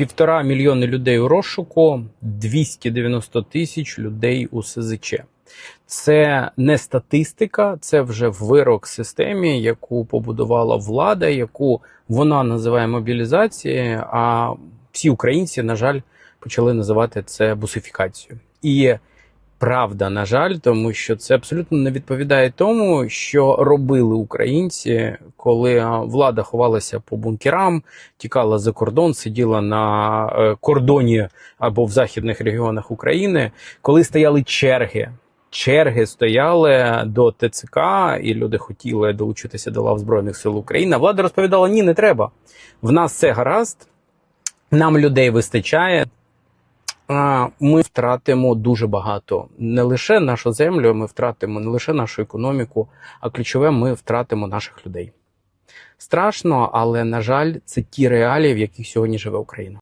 Півтора мільйони людей у розшуку, 290 тисяч людей у СЗЧ. Це не статистика, це вже вирок системі, яку побудувала влада, яку вона називає мобілізацією. А всі українці, на жаль, почали називати це бусифікацією. І правда, на жаль, тому що це абсолютно не відповідає тому, що робили українці, коли влада ховалася по бункерам, тікала за кордон, сиділа на е, кордоні або в західних регіонах України, коли стояли черги. Черги стояли до ТЦК, і люди хотіли долучитися до лав Збройних сил України. Влада розповідала: ні, не треба. В нас все гаразд, нам людей вистачає. Ми втратимо дуже багато. Не лише нашу землю, ми втратимо не лише нашу економіку, а ключове, ми втратимо наших людей. Страшно, але на жаль, це ті реалії, в яких сьогодні живе Україна.